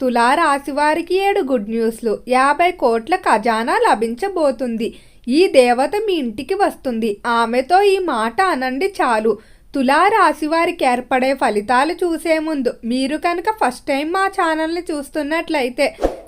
తులారాశి వారికి ఏడు గుడ్ న్యూస్లు యాభై కోట్ల ఖజానా లభించబోతుంది. ఈ దేవత మీ ఇంటికి వస్తుంది. ఆమెతో ఈ మాట అనండి చాలు. తులారాశి వారికి ఏర్పడే ఫలితాలు చూసే ముందు మీరు కనుక ఫస్ట్ టైం మా ఛానల్ని చూస్తున్నట్లయితే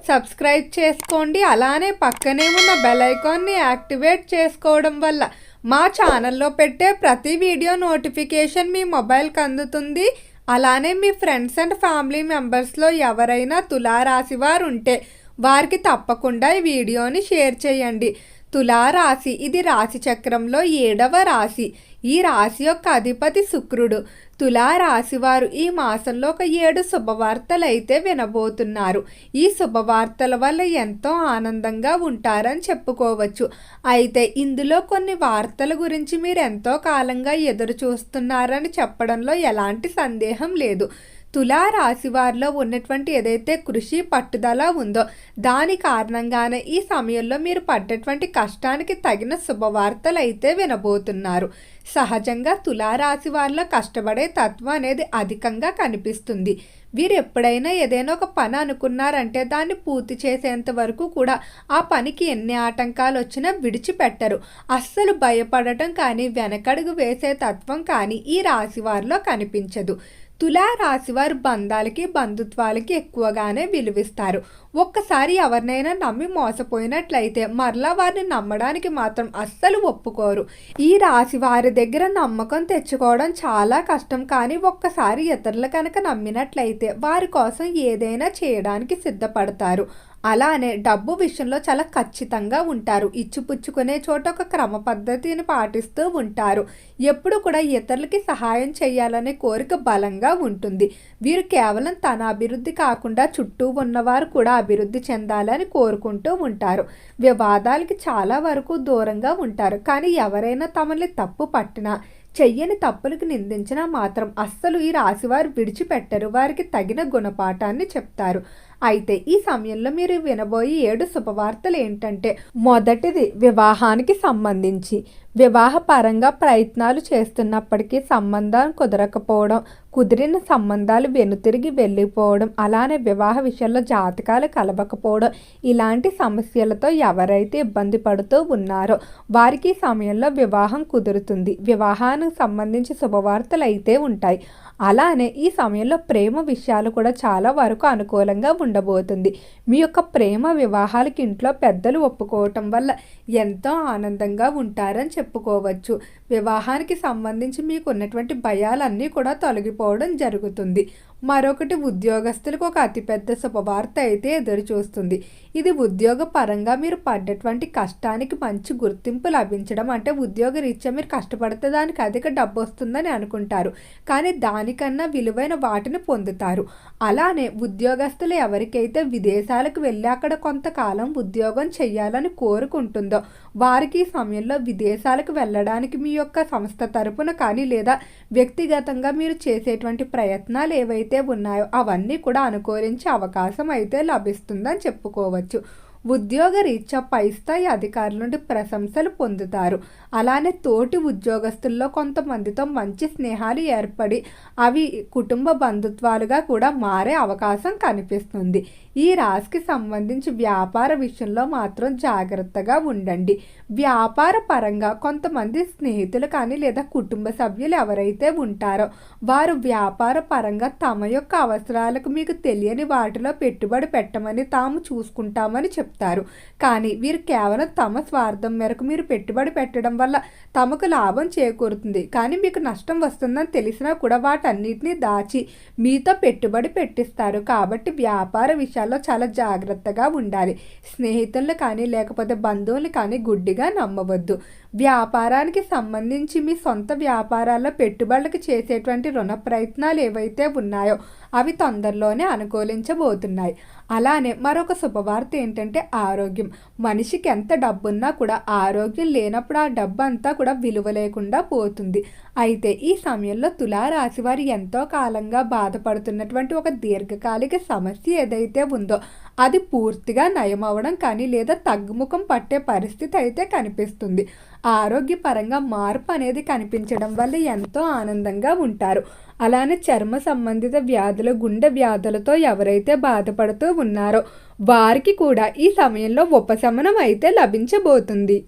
సబ్స్క్రైబ్ చేసుకోండి. అలానే పక్కనే ఉన్న బెల్ ఐకాన్ని యాక్టివేట్ చేసుకోవడం వల్ల మా ఛానల్లో పెట్టే ప్రతి వీడియో నోటిఫికేషన్ మీ మొబైల్కి అందుతుంది. అలానే మీ ఫ్రెండ్స్ అండ్ ఫ్యామిలీ మెంబర్స్లో ఎవరైనా తులారాశి వారు ఉంటే వారికి తప్పకుండా ఈ వీడియోని షేర్ చేయండి. తులారాశి. ఇది రాశి చక్రంలో ఏడవ రాశి. ఈ రాశి యొక్క అధిపతి శుక్రుడు. తులారాశి వారు ఈ మాసంలో ఒక ఏడు శుభవార్తలు అయితే వినబోతున్నారు. ఈ శుభవార్తల వల్ల ఎంతో ఆనందంగా ఉంటారని చెప్పుకోవచ్చు. అయితే ఇందులో కొన్ని వార్తల గురించి మీరు ఎంతో కాలంగా ఎదురు చూస్తున్నారని చెప్పడంలో ఎలాంటి సందేహం లేదు. తులారాశి వారిలో ఉన్నటువంటి ఏదైతే కృషి పట్టుదల ఉందో దాని కారణంగానే ఈ సమయంలో మీరు పడ్డటువంటి కష్టానికి తగిన శుభవార్తలు అయితే వినబోతున్నారు. సహజంగా తులారాశి వారిలో కష్టపడే తత్వం అనేది అధికంగా కనిపిస్తుంది. వీరు ఎప్పుడైనా ఏదైనా ఒక పని అనుకున్నారంటే దాన్ని పూర్తి చేసేంత వరకు కూడా ఆ పనికి ఎన్ని ఆటంకాలు వచ్చినా విడిచిపెట్టరు. అస్సలు భయపడటం కానీ వెనకడుగు వేసే తత్వం కానీ ఈ రాశి వారిలో కనిపించదు. తులారాశివారు బంధాలకి బంధుత్వాలకి ఎక్కువగానే విలువిస్తారు. ఒక్కసారి ఎవరినైనా నమ్మి మోసపోయినట్లయితే మరలా వారిని నమ్మడానికి మాత్రం అస్సలు ఒప్పుకోరు. ఈ రాశి వారి దగ్గర నమ్మకం తెచ్చుకోవడం చాలా కష్టం. కానీ ఒక్కసారి ఇతరులు కనుక నమ్మినట్లయితే వారి కోసం ఏదైనా చేయడానికి సిద్ధపడతారు. అలానే డబ్బు విషయంలో చాలా ఖచ్చితంగా ఉంటారు. ఇచ్చిపుచ్చుకునే చోట ఒక క్రమ పద్ధతిని పాటిస్తూ ఉంటారు. ఎప్పుడు కూడా ఇతరులకి సహాయం చేయాలనే కోరిక బలంగా ఉంటుంది. వీరు కేవలం తన అభివృద్ధి కాకుండా చుట్టూ ఉన్నవారు కూడా అభివృద్ధి చెందాలని కోరుకుంటూ ఉంటారు. వివాదాలకి చాలా వరకు దూరంగా ఉంటారు. కానీ ఎవరైనా తమని తప్పు పట్టినా చెయ్యని తప్పులకు నిందించినా మాత్రం అస్సలు ఈ రాశివారు విడిచిపెట్టరు. వారికి తగిన గుణపాఠాన్ని చెప్తారు. అయితే ఈ సమయంలో మీరు వినబోయే ఏడు శుభవార్తలు ఏంటంటే మొదటిది వివాహానికి సంబంధించి. వివాహ పరంగా ప్రయత్నాలు చేస్తున్నప్పటికీ సంబంధం కుదరకపోవడం కుదిరిన సంబంధాలు వెనుతిరిగి వెళ్ళిపోవడం అలానే వివాహ విషయంలో జాతకాలు కలవకపోవడం ఇలాంటి సమస్యలతో ఎవరైతే ఇబ్బంది పడుతూ ఉన్నారో వారికి సమయంలో వివాహం కుదురుతుంది. వివాహానికి సంబంధించి శుభవార్తలు అయితే ఉంటాయి. అలానే ఈ సమయంలో ప్రేమ విషయాలు కూడా చాలా వరకు అనుకూలంగా ఉండబోతుంది. మీ యొక్క ప్రేమ వివాహాలకి ఇంట్లో పెద్దలు ఒప్పుకోవటం వల్ల ఎంతో ఆనందంగా ఉంటారని చెప్పుకోవచ్చు. వివాహానికి సంబంధించి మీకు ఉన్నటువంటి భయాలన్నీ కూడా తొలగిపోవడం జరుగుతుంది. మరొకటి ఉద్యోగస్తులకు ఒక అతిపెద్ద శుభవార్త అయితే ఎదురుచూస్తుంది. ఇది ఉద్యోగ పరంగా మీరు పడ్డటువంటి కష్టానికి మంచి గుర్తింపు లభించడం అంటే ఉద్యోగ రీత్యా మీరు కష్టపడితే దానికి అధిక డబ్బు వస్తుందని అనుకుంటారు. కానీ దానికన్నా విలువైన వాటిని పొందుతారు. అలానే ఉద్యోగస్తులు ఎవరికైతే విదేశాలకు వెళ్ళి అక్కడ కొంతకాలం ఉద్యోగం చేయాలని కోరుకుంటుందో వారికి ఈ సమయంలో విదేశాలకు వెళ్ళడానికి మీ యొక్క సంస్థ తరపున కానీ లేదా వ్యక్తిగతంగా మీరు చేసేటువంటి ప్రయత్నాలు ఏవైతే ఉన్నాయో అవన్నీ కూడా అనుకూలించే అవకాశం అయితే లభిస్తుందని చెప్పుకోవచ్చు. ఉద్యోగ రీత్యా పై స్థాయి అధికారుల నుండి ప్రశంసలు పొందుతారు. అలానే తోటి ఉద్యోగస్తుల్లో కొంతమందితో మంచి స్నేహాలు ఏర్పడి అవి కుటుంబ బంధుత్వాలుగా కూడా మారే అవకాశం కనిపిస్తుంది. ఈ రాశికి సంబంధించి వ్యాపార విషయంలో మాత్రం జాగ్రత్తగా ఉండండి. వ్యాపార పరంగా కొంతమంది స్నేహితులు కానీ లేదా కుటుంబ సభ్యులు ఎవరైతే ఉంటారో వారు వ్యాపార పరంగా తమ యొక్క అవసరాలకు మీకు తెలియని వాటిలో పెట్టుబడి పెట్టమని తాము చూసుకుంటామని చెప్తారు చెప్తారు. కానీ వీరు కేవలం తమ స్వార్థం మేరకు మీరు పెట్టుబడి పెట్టడం వల్ల తమకు లాభం చేకూరుతుంది. కానీ మీకు నష్టం వస్తుందని తెలిసినా కూడా వాటన్నిటిని దాచి మీతో పెట్టుబడి పెట్టిస్తారు. కాబట్టి వ్యాపార విషయాల్లో చాలా జాగ్రత్తగా ఉండాలి. స్నేహితులు కానీ లేకపోతే బంధువులు కానీ గుడ్డిగా నమ్మవద్దు. వ్యాపారానికి సంబంధించి మీ సొంత వ్యాపారాల్లో పెట్టుబడులకు చేసేటువంటి రుణ ప్రయత్నాలు ఏవైతే ఉన్నాయో అవి తొందరలోనే అనుకూలించబోతున్నాయి. అలానే మరొక శుభవార్త ఏంటంటే ఆరోగ్యం. మనిషికి ఎంత డబ్బున్నా కూడా ఆరోగ్యం లేనప్పుడు ఆ డబ్బు అంతా కూడా విలువ లేకుండా పోతుంది. అయితే ఈ సమయంలో తులారాశి వారు ఎంతో కాలంగా బాధపడుతున్నటువంటి ఒక దీర్ఘకాలిక సమస్య ఏదైతే ఉందో అది పూర్తిగా నయమవడం కానీ లేదా తగ్గుముఖం పట్టే పరిస్థితి అయితే కనిపిస్తుంది. ఆరోగ్యపరంగా మార్పు అనేది కనిపించడం వల్ల ఎంతో ఆనందంగా ఉంటారు. అలానే చర్మ సంబంధిత వ్యాధులు గుండె వ్యాధులతో ఎవరైతే బాధపడుతూ ఉన్నారో వారికి కూడా ఈ సమయంలో ఉపశమనం అయితే లభించబోతుంది.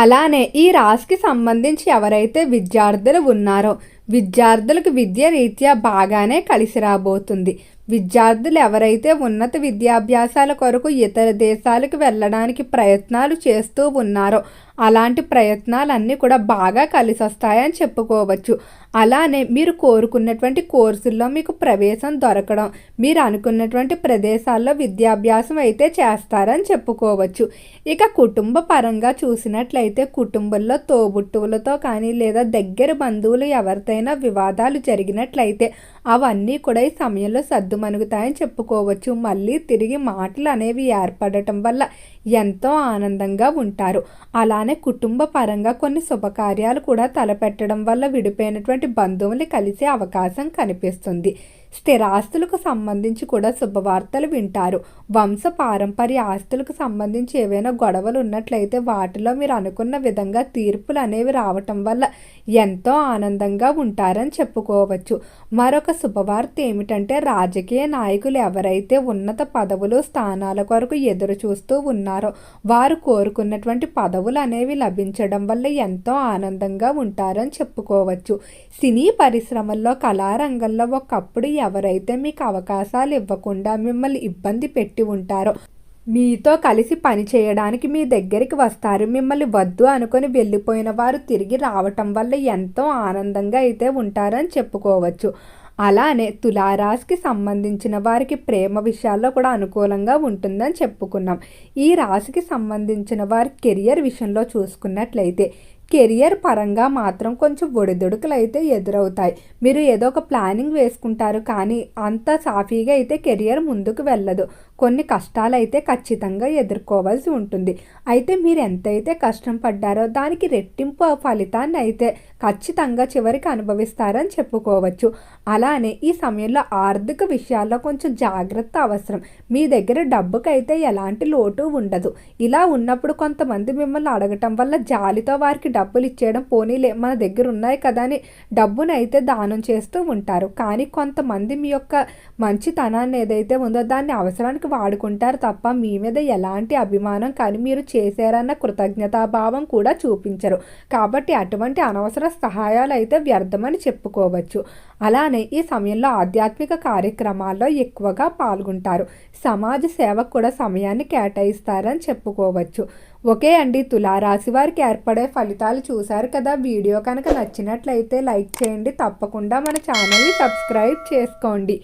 అలానే ఈ రాశికి సంబంధించి ఎవరైతే విద్యార్థులు ఉన్నారో విద్యార్థులకు విద్య రీత్యా బాగానే కలిసి రాబోతుంది. విద్యార్థులు ఎవరైతే ఉన్నత విద్యాభ్యాసాల కొరకు ఇతర దేశాలకు వెళ్ళడానికి ప్రయత్నాలు చేస్తూ ఉన్నారో అలాంటి ప్రయత్నాలన్నీ కూడా బాగా కలిసి వస్తాయని చెప్పుకోవచ్చు. అలానే మీరు కోరుకున్నటువంటి కోర్సుల్లో మీకు ప్రవేశం దొరకడం మీరు అనుకున్నటువంటి ప్రదేశాల్లో విద్యాభ్యాసం అయితే చేస్తారని చెప్పుకోవచ్చు. ఇక కుటుంబ పరంగా చూసినట్లయితే కుటుంబంలో తోబుట్టువులతో కానీ లేదా దగ్గర బంధువులు ఎవరితైనా వివాదాలు జరిగినట్లయితే అవన్నీ కూడా ఈ సమయంలో సర్దుమణుగుతాయని చెప్పుకోవచ్చు. మళ్ళీ తిరిగి మాటలు అనేవి ఏర్పడటం వల్ల ఎంతో ఆనందంగా ఉంటారు. అలానే కుటుంబ పరంగా కొన్ని శుభకార్యాలు కూడా తలపెట్టడం వల్ల విడిపోయినటువంటి బంధువుల్ని కలిసే అవకాశం కనిపిస్తుంది. స్థిరాస్తులకు సంబంధించి కూడా శుభవార్తలు వింటారు. వంశ పారంపర్య ఆస్తులకు సంబంధించి ఏవైనా గొడవలు ఉన్నట్లయితే వాటిలో మీరు అనుకున్న విధంగా తీర్పులు అనేవి రావటం వల్ల ఎంతో ఆనందంగా ఉంటారని చెప్పుకోవచ్చు. మరొక శుభవార్త ఏమిటంటే రాజకీయ నాయకులు ఎవరైతే ఉన్నత పదవులు స్థానాల కొరకు ఎదురు చూస్తూ ఉన్నారో వారు కోరుకున్నటువంటి పదవులు అనేవి లభించడం వల్ల ఎంతో ఆనందంగా ఉంటారని చెప్పుకోవచ్చు. సినీ పరిశ్రమల్లో కళారంగంలో ఒకప్పుడు ఎవరైతే మీకు అవకాశాలు ఇవ్వకుండా మిమ్మల్ని ఇబ్బంది పెట్టి ఉంటారో మీతో కలిసి పని చేయడానికి మీ దగ్గరికి వస్తారు. మిమ్మల్ని వద్దు అనుకొని వెళ్ళిపోయిన వారు తిరిగి రావటం వల్ల ఎంతో ఆనందంగా అయితే ఉంటారని చెప్పుకోవచ్చు. అలానే తులారాశికి సంబంధించిన వారికి ప్రేమ విషయాల్లో కూడా అనుకూలంగా ఉంటుందని చెప్పుకున్నాం. ఈ రాశికి సంబంధించిన వారి కెరియర్ విషయంలో చూసుకున్నట్లయితే కెరియర్ పరంగా మాత్రం కొంచెం ఒడిదుడుకులు అయితే ఎదురవుతాయి. మీరు ఏదో ఒక ప్లానింగ్ వేసుకుంటారు కానీ అంత సాఫీగా అయితే కెరియర్ ముందుకు వెళ్ళదు. కొన్ని కష్టాలు అయితే ఖచ్చితంగా ఎదుర్కోవాల్సి ఉంటుంది. అయితే మీరు ఎంతైతే కష్టం పడ్డారో దానికి రెట్టింపు ఫలితాన్ని అయితే ఖచ్చితంగా చివరికి అనుభవిస్తారని చెప్పుకోవచ్చు. అలానే ఈ సమయంలో ఆర్థిక విషయాల్లో కొంచెం జాగ్రత్త అవసరం. మీ దగ్గర డబ్బుకైతే ఎలాంటి లోటు ఉండదు. ఇలా ఉన్నప్పుడు కొంతమంది మిమ్మల్ని అడగటం వల్ల జాలితో వారికి డబ్బులు ఇచ్చేయడం పోనీలే మన దగ్గర ఉన్నాయి కదా అని డబ్బును అయితే దానం చేస్తూ ఉంటారు. కానీ కొంతమంది మీ యొక్క మంచితనాన్ని ఏదైతే ఉందో దాన్ని అవసరానికి వాడుకుంటారు తప్ప మీ మీద ఎలాంటి అభిమానం కానీ మీరు చేశారన్న కృతజ్ఞతాభావం కూడా చూపించరు. కాబట్టి అటువంటి అనవసర సహాయాలు అయితే వ్యర్థమని చెప్పుకోవచ్చు. అలానే ఈ సమయంలో ఆధ్యాత్మిక కార్యక్రమాల్లో ఎక్కువగా పాల్గొంటారు. సమాజ సేవకు కూడా సమయాన్ని కేటాయిస్తారని చెప్పుకోవచ్చు. ఓకే అండి తులారాశి వారికి ఏర్పడే ఫలితాలు చూశారు కదా. వీడియో కనుక నచ్చినట్లయితే లైక్ చేయండి. తప్పకుండా మన ఛానల్ని సబ్స్క్రైబ్ చేసుకోండి.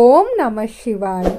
ఓం నమ శివాయ.